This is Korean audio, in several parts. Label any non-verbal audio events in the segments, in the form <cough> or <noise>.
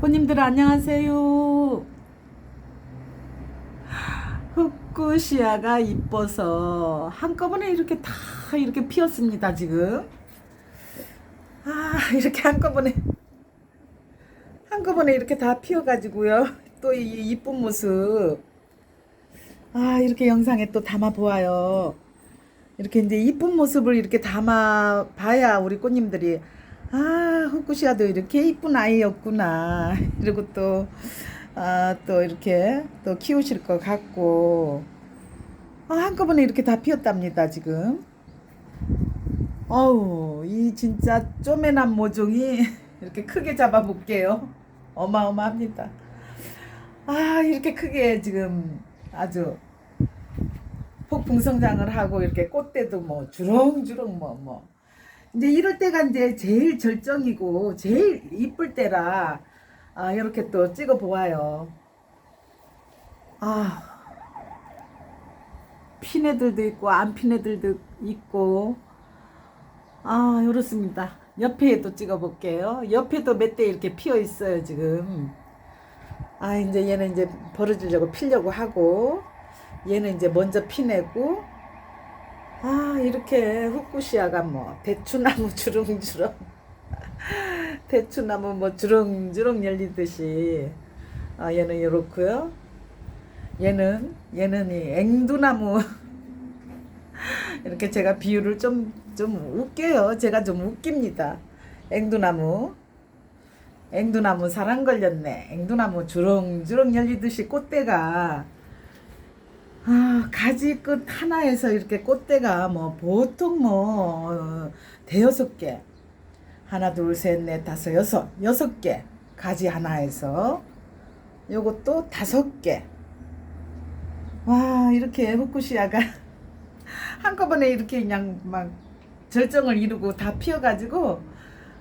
꽃님들 안녕하세요. 흑구시아가 이뻐서 한꺼번에 이렇게 다 이렇게 피었습니다 지금. 아 이렇게 한꺼번에 한꺼번에 이렇게 다 피어가지고요. 또 이 이쁜 모습. 아 이렇게 영상에 또 담아 보아요. 이렇게 이제 이쁜 모습을 이렇게 담아 봐야 우리 꽃님들이 아 흑구시아도 이렇게 이쁜 아이였구나. <laughs> 그리고 또 아, 또 이렇게 또 키우실 것 같고 아, 한꺼번에 이렇게 다 피었답니다 지금. 어우 이 진짜 쪼매난 모종이 <laughs> 이렇게 크게 잡아볼게요. 어마어마합니다. 아 이렇게 크게 지금 아주 폭풍 성장을 하고 이렇게 꽃대도 뭐 주렁주렁 뭐 뭐. 이제 이럴 때가 이제 제일 절정이고 제일 이쁠 때라 아 이렇게 또 찍어 보아요. 아 핀 애들도 있고 안 핀 애들도 있고 아 이렇습니다. 옆에도 찍어 볼게요. 옆에도 몇 대 이렇게 피어 있어요 지금. 아 이제 얘는 이제 벌어지려고 피려고 하고 얘는 이제 먼저 피내고 아 이렇게 흑구시아가 뭐 대추나무 <laughs> 주렁주렁 대추나무 뭐 주렁주렁 열리듯이 아 얘는 이렇고요. 얘는 얘는 이 앵두나무. <laughs> 이렇게 제가 비유를 좀좀 웃겨요. 제가 좀 웃깁니다. 앵두나무. 앵두나무 사랑 걸렸네. 앵두나무 주렁주렁 열리듯이 꽃대가 아 가지 끝 하나에서 이렇게 꽃대가 뭐 보통 뭐 어, 대여섯 개. 하나 둘 셋 넷 다섯 여섯. 여섯 개 가지 하나에서. 요것도 다섯 개. 와 이렇게 흑구시아가 <laughs> 한꺼번에 이렇게 그냥 막 절정을 이루고 다 피어가지고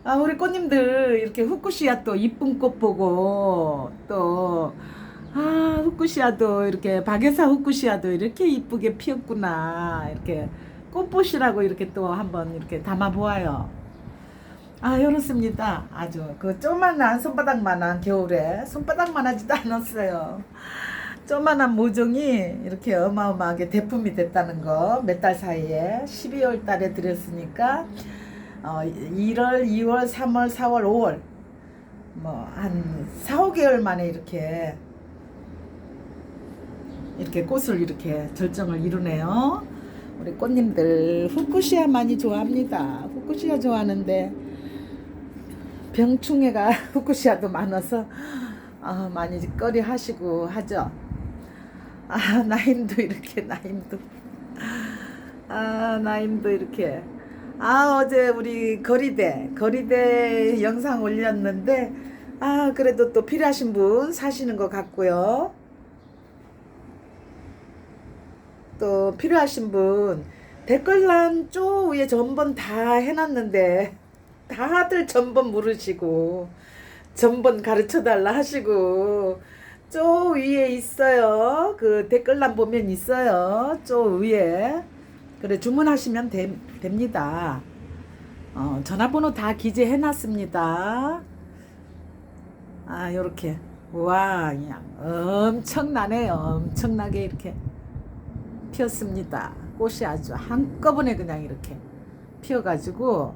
아, 우리 꽃님들 이렇게 후쿠시아 또 이쁜 꽃 보고 또 아, 후쿠시아도 이렇게 박여사 후쿠시아도 이렇게 이쁘게 피었구나. 이렇게 꽃보시라고 이렇게 또 한번 이렇게 담아 보아요. 아, 이렇습니다. 아주 그 조만한 손바닥만한 겨울에 손바닥만 하지도 않았어요. 조만한 모종이 이렇게 어마어마하게 대품이 됐다는 거 몇 달 사이에 12월 달에 들였으니까 어, 1월, 2월, 3월, 4월, 5월 뭐 한 4, 5개월 만에 이렇게 이렇게 꽃을 이렇게 절정을 이루네요. 우리 꽃님들 후쿠시아 많이 좋아합니다. 후쿠시아 좋아하는데 병충해가 <laughs> 후쿠시아도 많아서 아, 많이 꺼리 하시고 하죠. 아 나임도 이렇게 나임도 아 나임도 이렇게 아 어제 우리 거리대 거리대 영상 올렸는데 아 그래도 또 필요하신 분 사시는 것 같고요 또 필요하신 분 댓글란 쪼 위에 전번 다 해놨는데 다들 전번 물으시고 전번 가르쳐 달라 하시고 쪼 위에 있어요 그 댓글란 보면 있어요 쪼 위에 그래 주문하시면 되, 됩니다. 어, 전화번호 다 기재해 놨습니다. 아, 요렇게. 와, 그냥 엄청나네요. 엄청나게 이렇게 피었습니다. 꽃이 아주 한꺼번에 그냥 이렇게 피어가지고,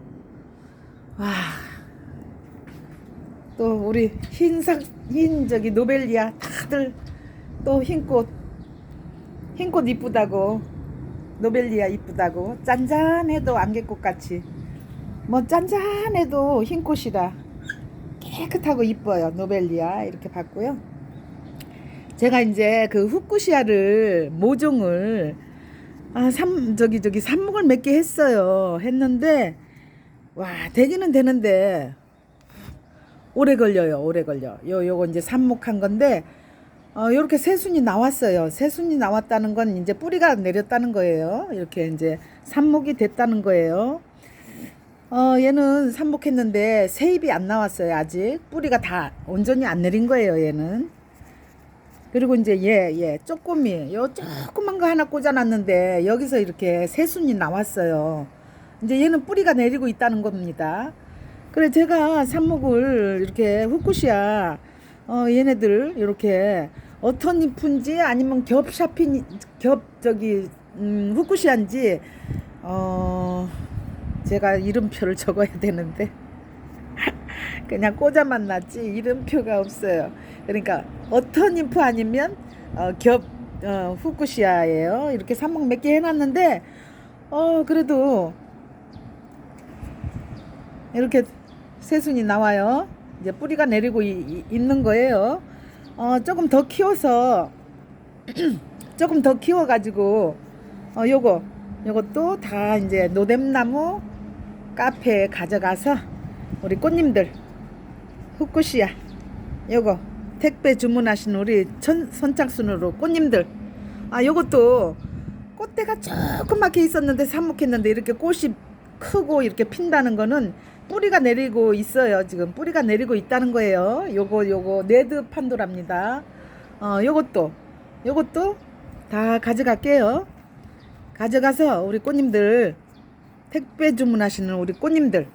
와. 또 우리 흰색, 흰 저기 노벨리아 다들 또 흰꽃, 흰꽃 이쁘다고 노벨리아 이쁘다고 짠짠해도 안개꽃 같이 뭐 짠짠해도 흰 꽃이라 깨끗하고 이뻐요 노벨리아 이렇게 봤고요 제가 이제 그 후쿠시아를 모종을 아 삼 저기 저기 삽목을 몇 개 했어요 했는데 와 되기는 되는데 오래 걸려요 오래 걸려 요 요거 이제 삽목한 건데 어, 이렇게 새순이 나왔어요. 새순이 나왔다는 건 이제 뿌리가 내렸다는 거예요. 이렇게 이제 삽목이 됐다는 거예요. 어, 얘는 삽목했는데 새잎이 안 나왔어요. 아직 뿌리가 다 온전히 안 내린 거예요. 얘는. 그리고 이제 얘, 얘 쪼꼬미, 요 조그만 거 하나 꽂아놨는데 여기서 이렇게 새순이 나왔어요. 이제 얘는 뿌리가 내리고 있다는 겁니다. 그래 제가 삽목을 이렇게 후쿠시아 어, 얘네들 이렇게 어떤 잎인지 아니면 겹 샤핀 겹 저기 음, 후쿠시아인지 어 제가 이름표를 <laughs> 적어야 되는데 그냥 꽂아만 놨지 이름표가 없어요. 그러니까 어떤 잎 아니면 어, 겹 어, 후쿠시아예요. 이렇게 삽목 몇 개 해놨는데 어 그래도 이렇게 새순이 나와요. 이제 뿌리가 내리고 이- 이- 있는 거예요. 어, 조금 더 키워서 <clears throat> 조금 더 키워가지고 어, 요거 요것도 다 이제 노뎀나무 카페에 가져가서 우리 꽃님들 후쿠시아 요거 택배 주문하신 우리 천, 선착순으로 꽃님들. 아 요것도 꽃대가 조그맣게 있었는데 삽목했는데 이렇게 꽃이 크고 이렇게 핀다는 거는 뿌리가 내리고 있어요 지금. 뿌리가 내리고 있다는 거예요. 요거 요거 네드 판도랍니다. 어 요것도 요것도 다 가져갈게요. 가져가서 우리 꽃님들 택배 주문하시는 우리 꽃님들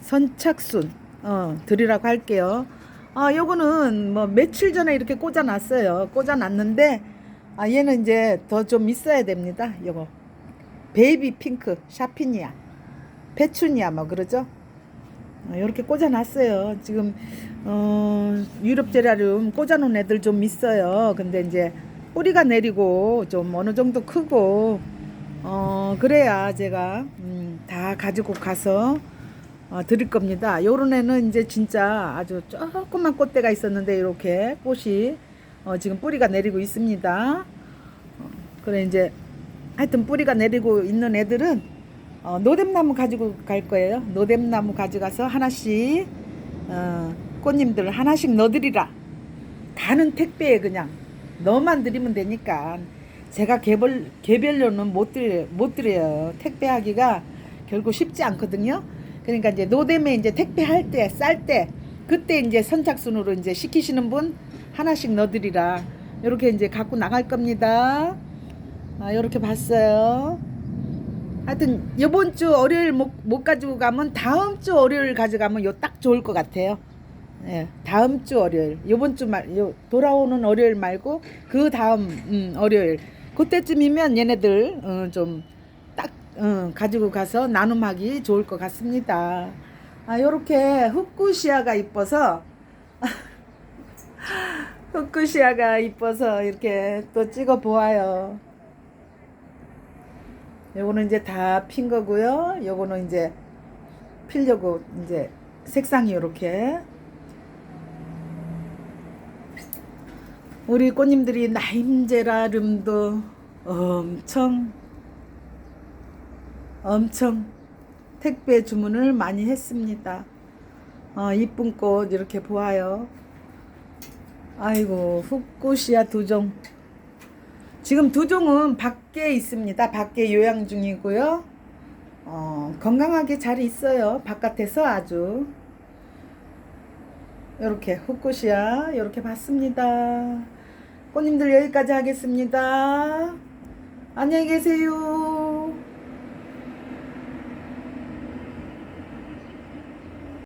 선착순 어 드리라고 할게요. 아 요거는 뭐 며칠 전에 이렇게 꽂아놨어요. 꽂아놨는데 아 얘는 이제 더 좀 있어야 됩니다. 요거. 베이비 핑크 샤피니아 페추니아 뭐 그러죠? 이렇게 꽂아놨어요. 지금 어 유럽 제라늄 꽂아놓은 애들 좀 있어요. 근데 이제 뿌리가 내리고 좀 어느 정도 크고 어 그래야 제가 음, 다 가지고 가서 어, 드릴 겁니다. 요런 애는 이제 진짜 아주 조그만 꽃대가 있었는데 이렇게 꽃이 어, 지금 뿌리가 내리고 있습니다. 어, 그래 이제 하여튼 뿌리가 내리고 있는 애들은 어, 노뎀나무 가지고 갈 거예요. 노뎀나무 가져가서 하나씩 어, 꽃님들 하나씩 넣어드리라. 가는 택배에 그냥 너만 드리면 되니까 제가 개별 개별로는 못 드려 못 드려요. 택배하기가 결국 쉽지 않거든요. 그러니까 이제 노뎀에 이제 택배할 때 쌀 때 그때 이제 선착순으로 이제 시키시는 분 하나씩 넣어드리라. 이렇게 이제 갖고 나갈 겁니다. 아, 이렇게 봤어요. 하여튼 이번 주 월요일 못, 못 가지고 가면 다음 주 월요일 가져가면 요 딱 좋을 것 같아요. 예, 다음 주 월요일, 요번 주 말, 요 돌아오는 월요일 말고 그 다음 음, 월요일 그때쯤이면 얘네들 어, 좀 딱 어, 가지고 가서 나눔하기 좋을 것 같습니다. 아, 요렇게 후쿠시아가 이뻐서 <laughs> 후쿠시아가 이뻐서 이렇게 또 찍어 보아요. 요거는 이제 다 핀 거고요. 요거는 이제 피려고 이제 색상이 요렇게 우리 꽃님들이 나임제라름도 엄청 엄청 택배 주문을 많이 했습니다. 어, 이쁜 꽃 이렇게 보아요. 아이고 후쿠시아 두종 지금 두종은 밖에 있습니다. 밖에 요양 중이고요. 어, 건강하게 잘 있어요. 바깥에서 아주 이렇게 후쿠시아 이렇게 봤습니다. 꽃님들 여기까지 하겠습니다. 안녕히 계세요.